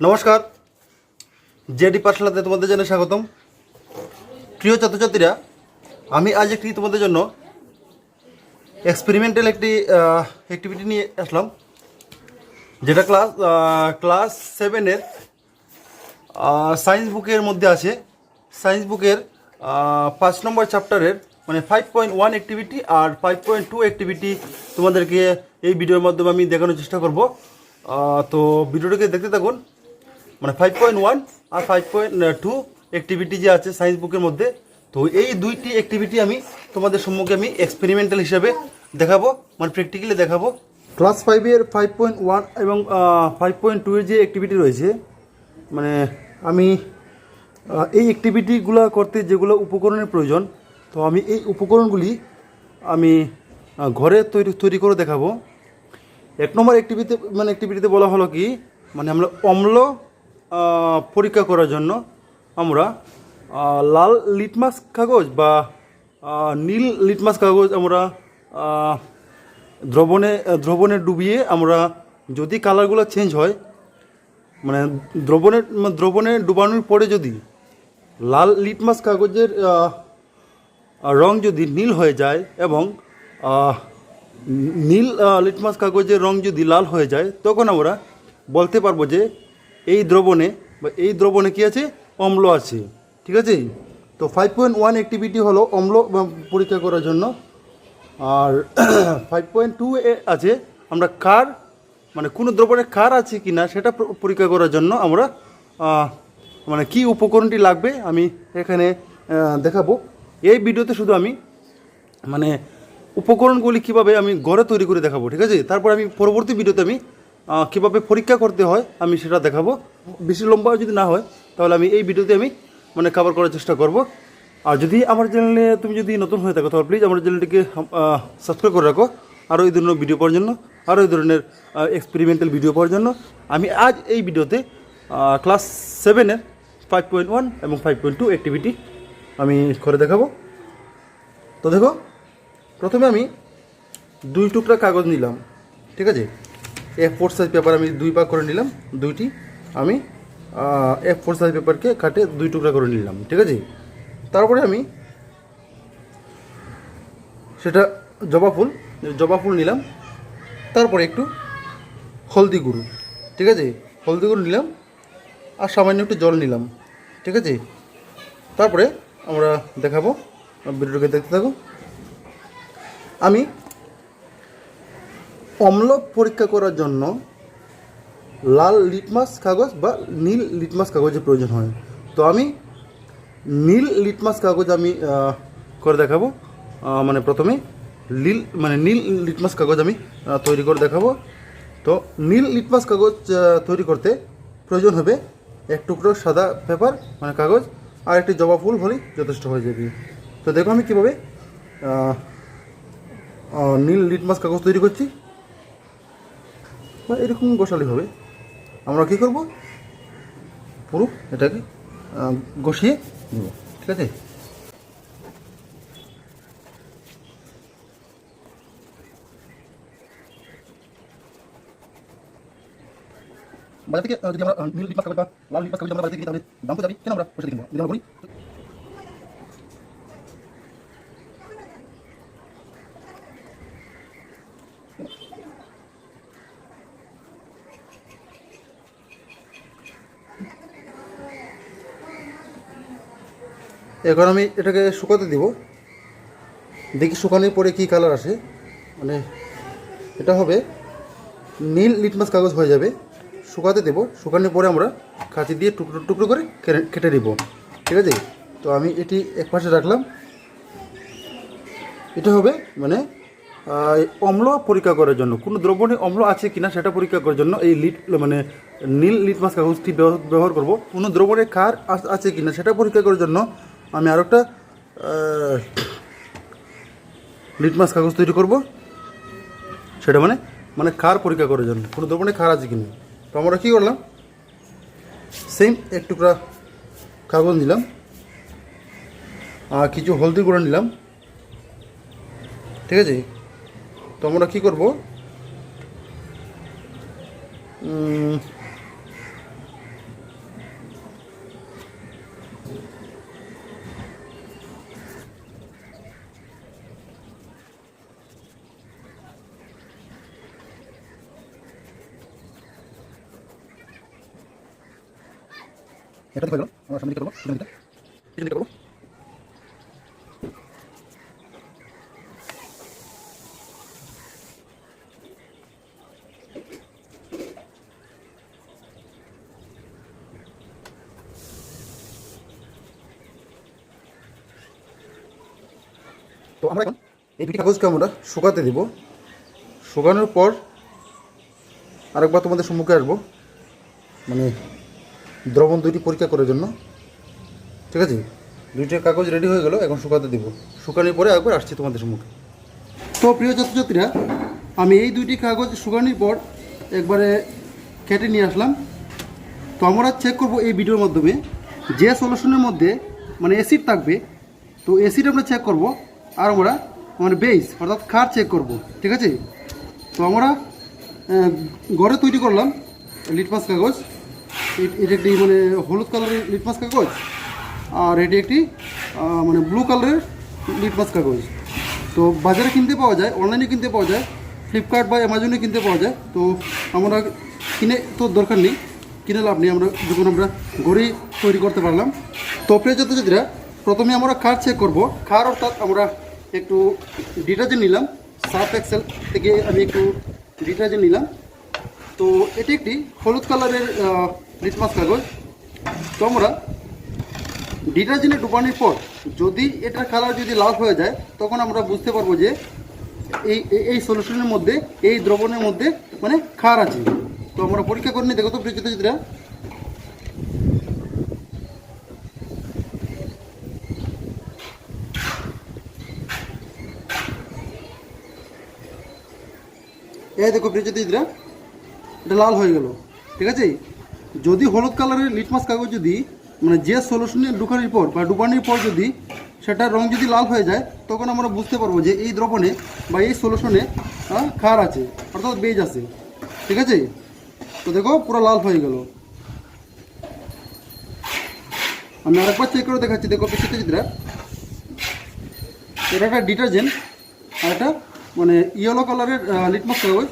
নমস্কার। জেডি পাঠশালাতে তোমাদের জন্য স্বাগতম। প্রিয় ছাত্রছাত্রীরা, আমি আজ একটি তোমাদের জন্য এক্সপেরিমেন্টাল একটি অ্যাক্টিভিটি নিয়ে আসলাম, যেটা ক্লাস ক্লাস সেভেনের সায়েন্স বুকের মধ্যে আছে। সায়েন্স বুকের পাঁচ নম্বর চ্যাপ্টারের মানে ফাইভ পয়েন্ট ওয়ান অ্যাক্টিভিটি আর ফাইভ পয়েন্ট টু অ্যাক্টিভিটি তোমাদেরকে এই ভিডিওর মাধ্যমে আমি দেখানোর চেষ্টা করব। তো ভিডিওটাকে দেখতে থাকুন। মানে ফাইভ পয়েন্ট ওয়ান আর ফাইভ পয়েন্ট টু অ্যাক্টিভিটি যে আছে সায়েন্স বুকের মধ্যে, তো এই দুইটি অ্যাক্টিভিটি আমি তোমাদের সম্মুখে আমি এক্সপেরিমেন্টাল হিসাবে দেখাবো মানে প্র্যাকটিক্যালি দেখাবো। ক্লাস ফাইভের ফাইভ পয়েন্ট ওয়ান এবং ফাইভ পয়েন্ট টু এর যে অ্যাক্টিভিটি রয়েছে মানে আমি এই অ্যাক্টিভিটিগুলো করতে যেগুলো উপকরণের প্রয়োজন, তো আমি এই উপকরণগুলি আমি ঘরে তৈরি তৈরি করে দেখাবো। এক নম্বর অ্যাক্টিভিটি মানে অ্যাক্টিভিটিতে বলা হলো কি মানে আমরা অম্ল পরীক্ষা করার জন্য আমরা লাল লিটমাস কাগজ বা নীল লিটমাস কাগজ আমরা দ্রবণে দ্রবণে ডুবিয়ে আমরা যদি কালারগুলো চেঞ্জ হয় মানে দ্রবণের মানে দ্রবণে ডুবানোর পরে যদি লাল লিটমাস কাগজের রং যদি নীল হয়ে যায় এবং নীল লিটমাস কাগজের রং যদি লাল হয়ে যায়, তখন আমরা বলতে পারব যে এই দ্রবণে, বা এই দ্রবণে কী আছে? অম্ল আছে। ঠিক আছে? তো ফাইভ পয়েন্ট ওয়ান অ্যাক্টিভিটি হলো অম্ল পরীক্ষা করার জন্য। আর ফাইভ পয়েন্ট টু এ আছে, আমরা কার মানে কোনো দ্রবণে কার আছে কি না সেটা পরীক্ষা করার জন্য আমরা মানে কি উপকরণটি লাগবে আমি এখানে দেখাবো। এই ভিডিওতে শুধু আমি মানে উপকরণগুলি কীভাবে আমি ঘরে তৈরি করে দেখাবো, ঠিক আছে? তারপর আমি পরবর্তী ভিডিওতে আমি কীভাবে পরীক্ষা করতে হয়, আমি সেটা দেখাবো। বেশি লম্বা যদি না হয়, তাহলে আমি এই ভিডিওতে আমি মানে কভার করার চেষ্টা করব। আর যদি আমার চ্যানেলে তুমি যদি নতুন হয়ে থাকো, তাহলে প্লিজ আমার চ্যানেলটিকে সাবস্ক্রাইব করে রাখো। আরও এই ধরনের ভিডিও পাওয়ার জন্য, আরও এই ধরনের এক্সপেরিমেন্টাল ভিডিও পাওয়ার জন্য। আমি আজ এই ভিডিওতে ক্লাস সেভেনের ফাইভ পয়েন্ট ওয়ান এবং ফাইভ পয়েন্ট টু অ্যাক্টিভিটি আমি করে দেখাবো। তো দেখো, প্রথমে আমি দুই টুকরা কাগজ নিলাম, ঠিক আছে? এফ ফোর সাইজ পেপার আমি দুই ভাগ করে নিলাম, দুইটি। আমি এ ফোর সাইজ পেপারকে কাটে দুই টুকরা করে নিলাম, ঠিক আছে? তারপরে আমি সেটা জবা ফুল জবা ফুল নিলাম। তারপরে একটু হলদি গুঁড়ো, ঠিক আছে? হলদি গুঁড়ো নিলাম আর সামান্য একটু জল নিলাম, ঠিক আছে? তারপরে আমরা দেখাবো, ভিডিওটাকে দেখতে থাকো। আমি অম্ল পরীক্ষা করার জন্য লাল লিটমাস কাগজ বা নীল লিটমাস কাগজের প্রয়োজন হয়। তো আমি নীল লিটমাস কাগজ আমি করে দেখাবো। মানে প্রথমে নীল মানে নীল লিটমাস কাগজ আমি তৈরি করে দেখাবো। তো নীল লিটমাস কাগজ তৈরি করতে প্রয়োজন হবে এক টুকরো সাদা পেপার মানে কাগজ, আর একটি জবা ফুল হলেই যথেষ্ট হয়ে যাবে। তো দেখো আমি কীভাবে নীল লিটমাস কাগজ তৈরি করছি। বা এরকম গোসালি হবে। আমরা কী করব? পুরো এটাকে ঘষিয়ে দেব ঠিক আছে? বাজার থেকে যদি আমরা নীল লিটমাস কাগজ বা লাল লিটমাস কাগজ আমরা বাজার থেকে কিনি তাহলে দাম তো যাবে? কেন আমরা পয়সা কিনবো যদি আমরা করি এখন আমি এটাকে শুকাতে দিব। দেখি শুকানোর পরে কী কালার আসে। মানে এটা হবে নীল লিটমাস কাগজ হয়ে যাবে। শুকাতে দেবো। শুকানোর পরে আমরা কাঁচি দিয়ে টুকরো টুকরো করে কেটে- দিব ঠিক আছে? তো আমি এটি এক পাশে রাখলাম। এটা হবে মানে অম্ল পরীক্ষা করার জন্য। কোনো দ্রবণে অম্ল আছে কিনা সেটা পরীক্ষা করার জন্য এই লিট মানে নীল লিটমাস কাগজটি ব্যবহার- করব। কোনো দ্রবণে কার আছে কিনা সেটা পরীক্ষা করার জন্য আমি আরও একটা লিটমাস কাগজ তৈরি করব। সেটা মানে মানে খার পরীক্ষা করার জন্য। কোনো দ্রবণে খার আছে কিনা? তো আমরা কী করলাম? সেম এক টুকরা কাগজ নিলাম। আর কিছু হলদি গুঁড়ো নিলাম। ঠিক আছে? তো আমরা কী করব? এটা তো আমরা সামনে করব পিছন দিকে। পিছন দিকে করব। তো আমরা এখন এই দুটি কাগজকে আমরা শুকাতে দিব। শুকানোর পর আরেকবার তোমাদের সম্মুখে আসব। মানে দ্রবণ দুইটি পরীক্ষা করার জন্য। ঠিক আছে? দুইটা কাগজ রেডি হয়ে গেল, এখন শুকাতে দিব। শুকানোর পরে একবার আসছি তোমাদের সম্মুখে। তো প্রিয় ছাত্রছাত্রীরা, আমি এই দুইটি কাগজ শুকানোর পর একবারে কেটে নিয়ে আসলাম। তো আমরা চেক করব এই ভিডিওর মাধ্যমে যে সলিউশনের মধ্যে মানে অ্যাসিড থাকবে। তো অ্যাসিড আমরা চেক করব, আর আমরা মানে বেস অর্থাৎ খার চেক করব। ঠিক আছে? তো আমরা ঘরে তৈরি করলাম লিটমাস কাগজ। এটা একটি মানে হলুদ কালারের লিটমাস কাগজ, আর এটি একটি মানে ব্লু কালারের লিটমাস কাগজ। তো বাজারে কিনতে পাওয়া যায়, অনলাইনে কিনতে পাওয়া যায়, ফ্লিপকার্ট বা অ্যামাজনে কিনতে পাওয়া যায়। তো আমরা কিনে তো দরকার নেই, কিনে লাভ নেই। আমরা যখন আমরা ঘরেই তৈরি করতে পারলাম। তো প্রিয় ছাত্রছাত্রীরা, প্রথমে আমরা খার চেক করব। খার অর্থাৎ আমরা একটু ডিটারজেন্ট নিলাম। সার্ফ এক্সেল থেকে আমি একটু ডিটারজেন্ট নিলাম। তো এটি একটি হলুদ কালারের লিটমাস কাগজ তো আমরা ডিটারজেন্টে ডুবানোর পর যদি এটার কালার যদি লাল হয়ে যায়, তখন আমরা বুঝতে পারব যে এই, এই- সলিউশনের মধ্যে, এই দ্রবণের মধ্যে মানে খার আছে। তো আমরা পরীক্ষা করে নিই, দেখো তো প্রিয়চিত্রা এই দেখো প্রিয়চিত্রা এটা লাল হয়ে গেল। ঠিক আছে? যদি হলুদ কালারের লিটমাস কাগজ যদি মানে যে সলিউশনে ঢুকানোর পর বা ডুবানোর পর যদি সেটার রং যদি লাল হয়ে যায়, তখন আমরা বুঝতে পারব যে এই দ্রবণে বা এই সলিউশনে খার আছে, অর্থাৎ বেজ আছে। ঠিক আছে? তো দেখো, পুরো লাল হয়ে গেল। আমি আরেকবার চেক করে দেখাচ্ছি, দেখো পিছিয়ে চিত্রা এটা একটা ডিটারজেন্ট আর একটা মানে ইয়েলো কালারের লিটমাস কাগজ।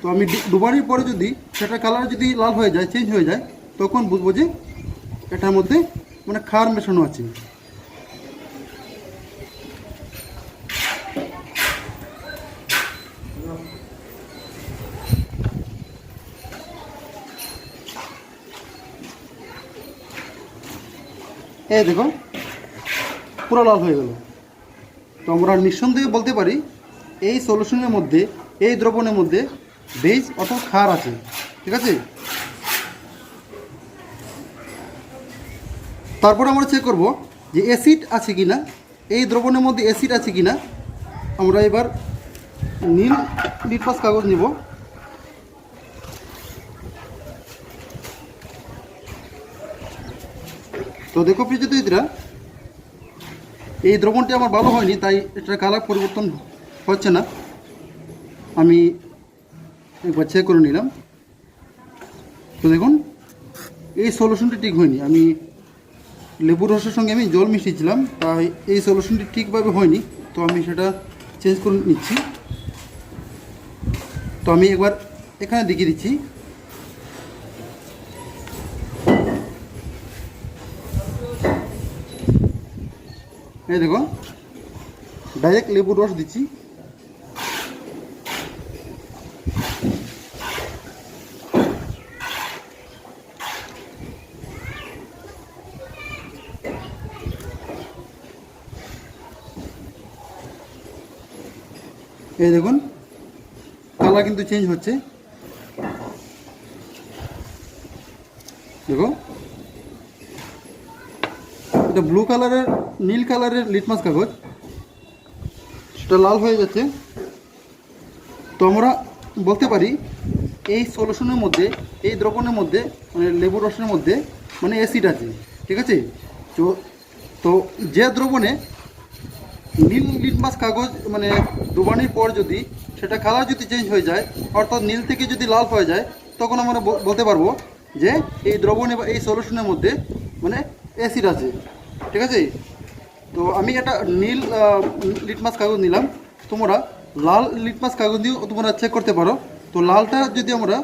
তো আমি ডুবানোর পরে যদি সেটা কালার যদি লাল হয়ে যায় চেঞ্জ হয়ে যায়, তখন বুঝব যে এটার মধ্যে মানে খার মেশানো আছে। এই দেখো, পুরো লাল হয়ে গেল। তো আমরা নিঃসন্দেহে বলতে পারি, এই সলিউশনের মধ্যে, এই দ্রবণের মধ্যে বেজ অর্থাৎ খার আছে, ঠিক আছে? তারপর আমরা চেক করব যে অ্যাসিড আছে কি না এই দ্রবণের মধ্যে অ্যাসিড আছে কি না আমরা এবার নীল লিটমাস কাগজ নিব। তো দেখো প্রিয়জিতরা এই দ্রবণটি আমার ভালো হয়নি, তাই এটার কালার পরিবর্তন হচ্ছে না। আমি একবার চেক করে নিলাম। তো দেখুন, এই সলিউশনটি ঠিক হয়নি। আমি লেবুর রসের সঙ্গে আমি জল মিশিয়েছিলাম, তাই এই সলিউশনটি ঠিকভাবে হয়নি। তো আমি সেটা চেঞ্জ করে নিচ্ছি। তো আমি একবার এখানে দেখিয়ে দিচ্ছি। এই দেখো ডাইরেক্ট লেবুর রস দিচ্ছি। এই দেখুন কালার কিন্তু চেঞ্জ হচ্ছে। দেখো, এটা ব্লু কালারের নীল কালারের লিটমাস কাগজ। সেটা লাল হয়ে যাচ্ছে। তো আমরা বলতে পারি, এই সলিউশনের মধ্যে, এই দ্রবণের মধ্যে মানে লেবু রসের মধ্যে মানে অ্যাসিড আছে। ঠিক আছে? তো তো যে দ্রবণে নীল লিটমাস কাগজ মানে ডুবানির পর যদি সেটা কালার যদি চেঞ্জ হয়ে যায়, অর্থাৎ নীল থেকে যদি লাল হয়ে যায়, তখন আমরা বল- বলতে পারব যে এই দ্রবণে বা এই সলিউশনের মধ্যে মানে অ্যাসিড আছে। ঠিক আছে? তো আমি একটা নীল লিটমাস কাগজ নিলাম। তোমরা লাল লিটমাস কাগজ দিয়েও তোমরা চেক করতে পারো। তো লালটা যদি আমরা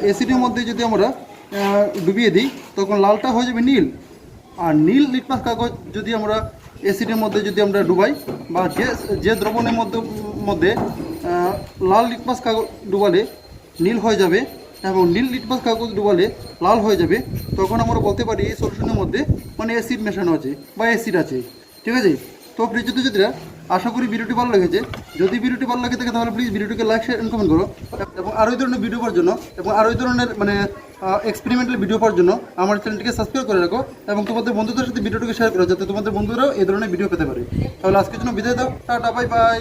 অ্যাসিডের মধ্যে যদি আমরা ডুবিয়ে দিই, তখন লালটা হয়ে যাবে নীল। আর নীল লিটমাস কাগজ যদি আমরা অ্যাসিডের মধ্যে যদি আমরা ডুবাই, বা যে যে দ্রবণের মধ্যে মধ্যে লাল লিটমাস কাগজ ডুবালে নীল হয়ে যাবে, এবং নীল লিটমাস কাগজ ডুবালে লাল হয়ে যাবে, তখন আমরা বলতে পারি এই সলিউশনের মধ্যে মানে অ্যাসিড মেশানো আছে, বা অ্যাসিড আছে, ঠিক আছে? তো প্রিয় জ্যোতিষীরা আশা করি ভিডিওটি ভালো লেগেছে। যদি ভিডিওটি ভালো লাগে থাকে তাহলে প্লিজ ভিডিওটিকে লাইক শেয়ার কমেন্ট করো। এবং আরও এই ধরনের ভিডিও পাওয়ার জন্য এবং আরও এই ধরনের মানে এক্সপেরিমেন্টাল ভিডিও পাওয়ার জন্য আমার চ্যানেলটিকে সাবস্ক্রাইব করে রাখো এবং তোমাদের বন্ধুদের সাথে ভিডিওটিকে শেয়ার করো, যাতে তোমাদের বন্ধুরাও এই ধরনের ভিডিও পেতে পারে। তাহলে আজকের জন্য বিদায় দাও। Tata bye bye